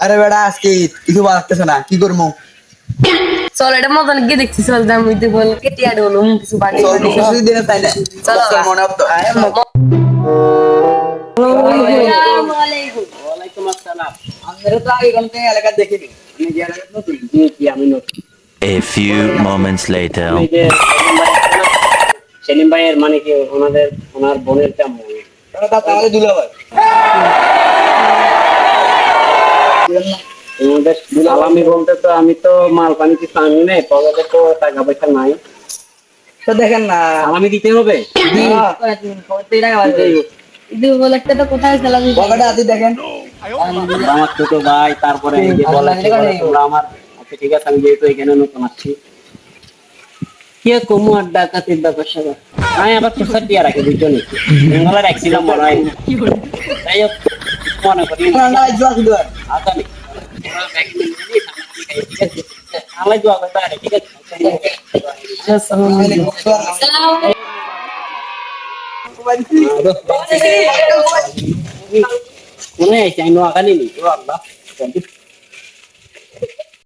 আরে বেড়া আজকে কিছু বাড়তেছে না কি করব চল এটা মতন গিয়ে দেখছি চল দাম হইতে বল কেটে আর হলো কিছু বাড়ি চল দিনে তাই না। চলো। মনে হতো A few moments later. Selim ভাইয়ের মানে কি ওনাদের ওনার বোনের কেমন তাহলে তা তাহলে দুলা ভাই। সালামি বলতে তো আমি তো মাল পানি কিছু আনি নাই পকেটে তো টাকা পয়সা নাই। তো দেখেন না। সালামি দিতে হবে? ঈদ উপলক্ষে তো কোথায় খেলাম পকেটে হাতি দেখেন। আমার ছোট ভাই তারপরে এই যে বলে কি বলে, তোমরা আমার। আচ্ছা ঠিক আছে আমি যেহেতু এখানে নতুন আসছি কে কমু আর ডাকাতির ব্যাপার স্যাপার আমি আবার টিয়া রাখি দুজনে। বেঙ্গলের মনে হয় যাই হোক মনে করি। আচ্ছা আল্লাহ দোয়া করতে পারে ঠিক আছে